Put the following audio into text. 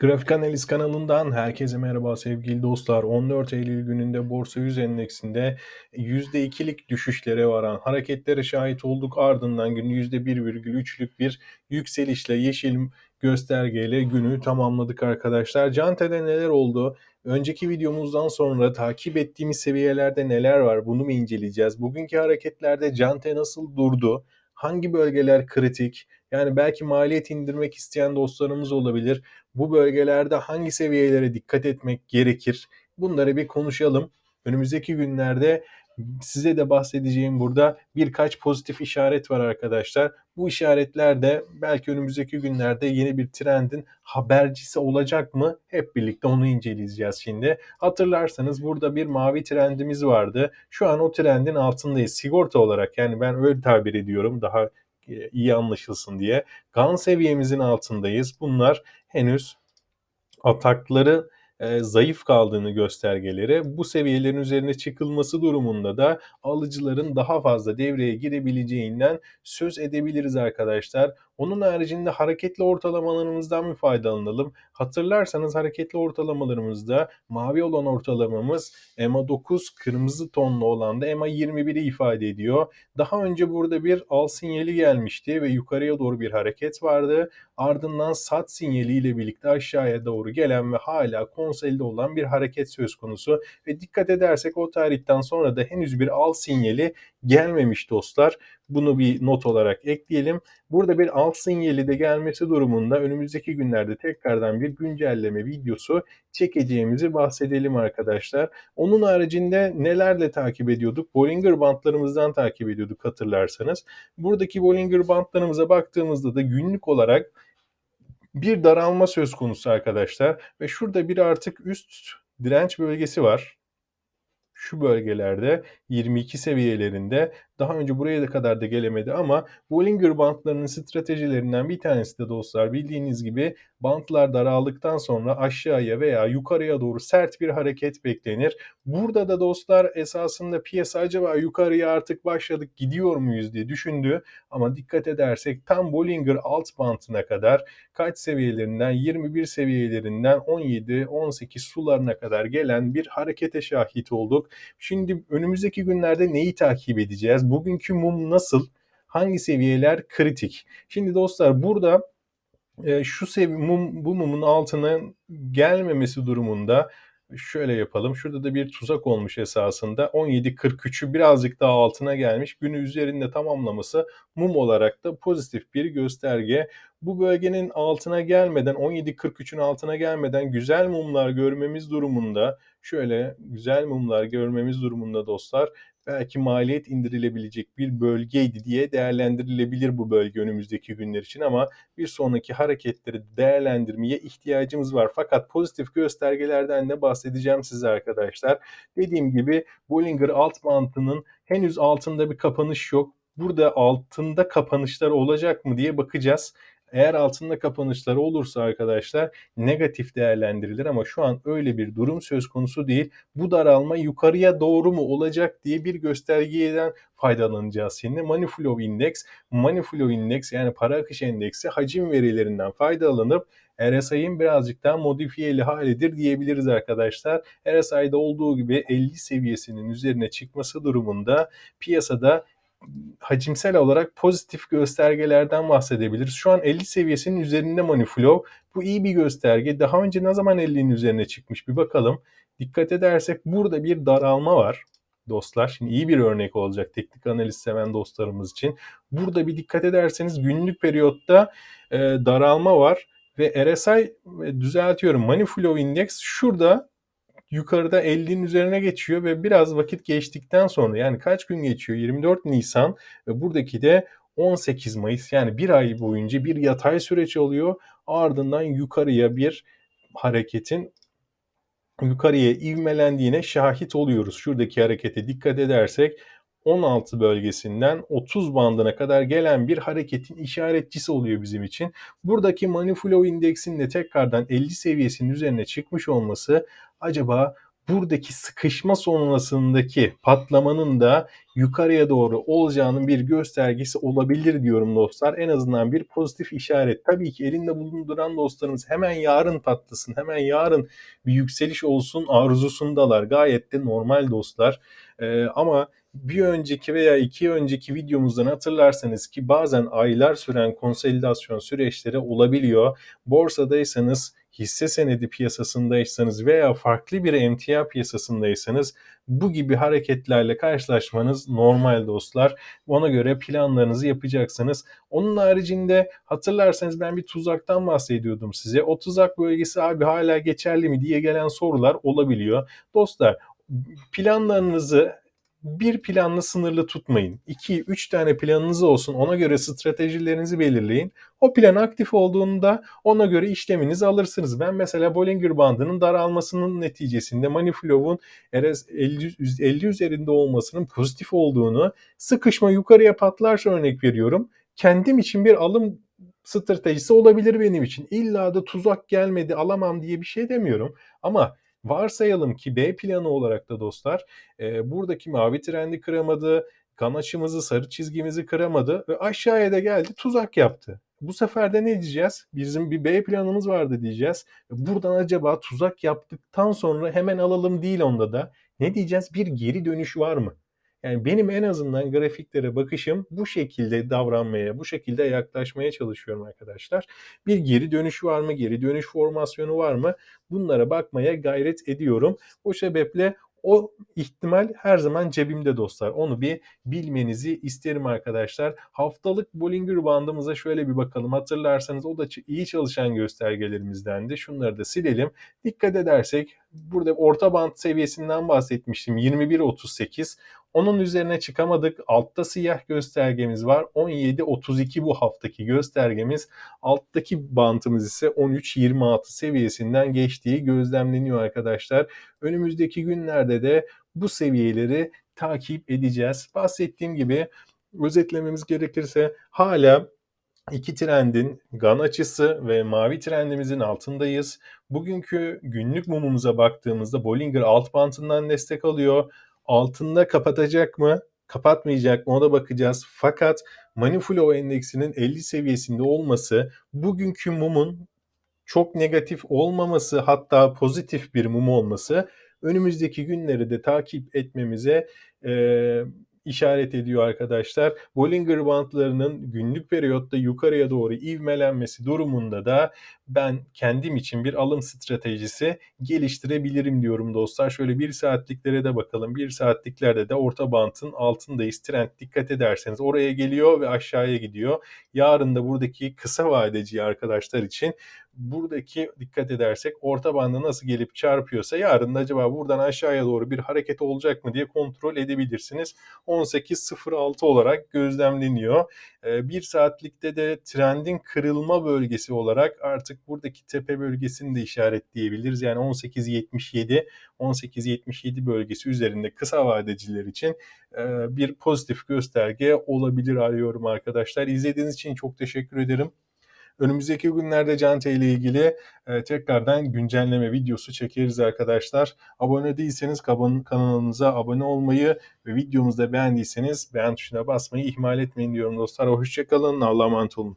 Grafik Analiz kanalından herkese merhaba sevgili dostlar. 14 Eylül gününde Borsa 100 endeksinde %2'lik düşüşlere varan hareketlere şahit olduk. Ardından günü %1,3'lük bir yükselişle yeşil göstergeyle günü tamamladık arkadaşlar. Cante'de neler oldu? Önceki videomuzdan sonra takip ettiğimiz seviyelerde neler var? Bunu mu inceleyeceğiz? Bugünkü hareketlerde Cante nasıl durdu? Hangi bölgeler kritik? Yani belki maliyet indirmek isteyen dostlarımız olabilir. Bu bölgelerde hangi seviyelere dikkat etmek gerekir? Bunları bir konuşalım. Önümüzdeki günlerde size de bahsedeceğim burada birkaç pozitif işaret var arkadaşlar. Bu işaretler de belki önümüzdeki günlerde yeni bir trendin habercisi olacak mı? Hep birlikte onu inceleyeceğiz şimdi. Hatırlarsanız burada bir mavi trendimiz vardı. Şu an o trendin altındayız. Sigorta olarak yani ben öyle tabir ediyorum daha iyi anlaşılsın diye. GAN seviyemizin altındayız. Bunlar henüz atakları e, zayıf kaldığını göstergeleri bu seviyelerin üzerine çıkılması durumunda da alıcıların daha fazla devreye girebileceğinden söz edebiliriz arkadaşlar. Onun haricinde hareketli ortalamalarımızdan mı faydalanalım? Hatırlarsanız hareketli ortalamalarımızda mavi olan ortalamamız EMA 9 kırmızı tonlu olan da EMA 21'i ifade ediyor. Daha önce burada bir al sinyali gelmişti ve yukarıya doğru bir hareket vardı. Ardından sat sinyaliyle birlikte aşağıya doğru gelen ve hala konsolide olan bir hareket söz konusu. Ve dikkat edersek o tarihten sonra da henüz bir al sinyali gelmemiş dostlar. Bunu bir not olarak ekleyelim. Burada bir alt sinyali de gelmesi durumunda önümüzdeki günlerde tekrardan bir güncelleme videosu çekeceğimizi bahsedelim arkadaşlar. Onun haricinde nelerle takip ediyorduk? Bollinger bantlarımızdan takip ediyorduk hatırlarsanız. Buradaki Bollinger bantlarımıza baktığımızda da günlük olarak bir daralma söz konusu arkadaşlar. Ve şurada bir artık üst direnç bölgesi var şu bölgelerde 22 seviyelerinde daha önce buraya da kadar da gelemedi ama Bollinger bantlarının stratejilerinden bir tanesi de dostlar bildiğiniz gibi bantlar daraldıktan sonra aşağıya veya yukarıya doğru sert bir hareket beklenir. Burada da dostlar esasında piyasa acaba yukarıya artık başladık gidiyor muyuz diye düşündü ama dikkat edersek tam Bollinger alt bantına kadar kaç seviyelerinden 21 seviyelerinden 17-18 sularına kadar gelen bir harekete şahit olduk. Şimdi önümüzdeki günlerde neyi takip edeceğiz? Bugünkü mum nasıl? Hangi seviyeler kritik? Şimdi dostlar burada e, şu sevi mum, bu mumun altına gelmemesi durumunda şöyle yapalım. Şurada da bir tuzak olmuş esasında. 17.43'ü birazcık daha altına gelmiş. Günü üzerinde tamamlaması mum olarak da pozitif bir gösterge. Bu bölgenin altına gelmeden 17.43'ün altına gelmeden güzel mumlar görmemiz durumunda şöyle güzel mumlar görmemiz durumunda dostlar belki maliyet indirilebilecek bir bölgeydi diye değerlendirilebilir bu bölge önümüzdeki günler için ama bir sonraki hareketleri değerlendirmeye ihtiyacımız var. Fakat pozitif göstergelerden de bahsedeceğim size arkadaşlar. Dediğim gibi Bollinger alt bantının henüz altında bir kapanış yok. Burada altında kapanışlar olacak mı diye bakacağız. Eğer altında kapanışları olursa arkadaşlar negatif değerlendirilir ama şu an öyle bir durum söz konusu değil. Bu daralma yukarıya doğru mu olacak diye bir göstergeden faydalanacağız şimdi. Money Flow Index, Money Flow Index yani para akış endeksi hacim verilerinden faydalanıp RSI'nin birazcık daha modifiyeli halidir diyebiliriz arkadaşlar. RSI'de olduğu gibi 50 seviyesinin üzerine çıkması durumunda piyasada hacimsel olarak pozitif göstergelerden bahsedebiliriz. Şu an 50 seviyesinin üzerinde money. Bu iyi bir gösterge. Daha önce ne zaman 50'nin üzerine çıkmış bir bakalım. Dikkat edersek burada bir daralma var dostlar. Şimdi iyi bir örnek olacak teknik analiz seven dostlarımız için. Burada bir dikkat ederseniz günlük periyotta e, daralma var ve RSI e, düzeltiyorum Money Flow Index şurada yukarıda 50'nin üzerine geçiyor ve biraz vakit geçtikten sonra yani kaç gün geçiyor? 24 Nisan ve buradaki de 18 Mayıs yani bir ay boyunca bir yatay süreç oluyor. Ardından yukarıya bir hareketin yukarıya ivmelendiğine şahit oluyoruz. Şuradaki harekete dikkat edersek 16 bölgesinden 30 bandına kadar gelen bir hareketin işaretçisi oluyor bizim için. Buradaki Money Flow indeksinin de tekrardan 50 seviyesinin üzerine çıkmış olması acaba buradaki sıkışma sonrasındaki patlamanın da yukarıya doğru olacağının bir göstergesi olabilir diyorum dostlar. En azından bir pozitif işaret. Tabii ki elinde bulunduran dostlarımız hemen yarın patlasın, hemen yarın bir yükseliş olsun arzusundalar. Gayet de normal dostlar. Ee, ama bir önceki veya iki önceki videomuzdan hatırlarsanız ki bazen aylar süren konsolidasyon süreçleri olabiliyor. Borsadaysanız, hisse senedi piyasasındaysanız veya farklı bir emtia piyasasındaysanız bu gibi hareketlerle karşılaşmanız normal dostlar. Ona göre planlarınızı yapacaksınız. Onun haricinde hatırlarsanız ben bir tuzaktan bahsediyordum size. O tuzak bölgesi abi hala geçerli mi diye gelen sorular olabiliyor. Dostlar planlarınızı bir planla sınırlı tutmayın. 2 3 tane planınız olsun. Ona göre stratejilerinizi belirleyin. O plan aktif olduğunda ona göre işleminizi alırsınız. Ben mesela Bollinger bandının daralmasının neticesinde Maniflov'un 50, 50 üzerinde olmasının pozitif olduğunu, sıkışma yukarıya patlarsa örnek veriyorum. Kendim için bir alım stratejisi olabilir benim için. İlla da tuzak gelmedi alamam diye bir şey demiyorum. Ama Varsayalım ki B planı olarak da dostlar e, buradaki mavi trendi kıramadı, kan açımızı, sarı çizgimizi kıramadı ve aşağıya da geldi tuzak yaptı. Bu sefer de ne diyeceğiz? Bizim bir B planımız vardı diyeceğiz. Buradan acaba tuzak yaptıktan sonra hemen alalım değil onda da. Ne diyeceğiz? Bir geri dönüş var mı? Yani benim en azından grafiklere bakışım bu şekilde davranmaya, bu şekilde yaklaşmaya çalışıyorum arkadaşlar. Bir geri dönüş var mı? Geri dönüş formasyonu var mı? Bunlara bakmaya gayret ediyorum. O sebeple o ihtimal her zaman cebimde dostlar. Onu bir bilmenizi isterim arkadaşlar. Haftalık Bollinger bandımıza şöyle bir bakalım. Hatırlarsanız o da iyi çalışan göstergelerimizdendi. Şunları da silelim. Dikkat edersek burada orta band seviyesinden bahsetmiştim. 21.38. Onun üzerine çıkamadık. Altta siyah göstergemiz var. 17.32 bu haftaki göstergemiz. Alttaki bantımız ise 13.26 seviyesinden geçtiği gözlemleniyor arkadaşlar. Önümüzdeki günlerde de bu seviyeleri takip edeceğiz. Bahsettiğim gibi özetlememiz gerekirse hala iki trendin gan açısı ve mavi trendimizin altındayız. Bugünkü günlük mumumuza baktığımızda Bollinger alt bantından destek alıyor. Altında kapatacak mı? Kapatmayacak mı? Ona bakacağız. Fakat Maniflow endeksinin 50 seviyesinde olması bugünkü mumun çok negatif olmaması hatta pozitif bir mum olması önümüzdeki günleri de takip etmemize e, işaret ediyor arkadaşlar. Bollinger bantlarının günlük periyotta yukarıya doğru ivmelenmesi durumunda da ben kendim için bir alım stratejisi geliştirebilirim diyorum dostlar. Şöyle bir saatliklere de bakalım. Bir saatliklerde de orta bantın altındayız. Trend dikkat ederseniz oraya geliyor ve aşağıya gidiyor. Yarın da buradaki kısa vadeci arkadaşlar için buradaki dikkat edersek orta bandı nasıl gelip çarpıyorsa yarın acaba buradan aşağıya doğru bir hareket olacak mı diye kontrol edebilirsiniz. 18.06 olarak gözlemleniyor. Bir saatlikte de trendin kırılma bölgesi olarak artık buradaki tepe bölgesini de işaretleyebiliriz. Yani 18.77 18.77 bölgesi üzerinde kısa vadeciler için bir pozitif gösterge olabilir arıyorum arkadaşlar. İzlediğiniz için çok teşekkür ederim. Önümüzdeki günlerde Cante ile ilgili e, tekrardan güncelleme videosu çekeriz arkadaşlar. Abone değilseniz kanalımıza abone olmayı ve videomuzu da beğendiyseniz beğen tuşuna basmayı ihmal etmeyin diyorum dostlar. Hoşçakalın. Allah'a emanet olun.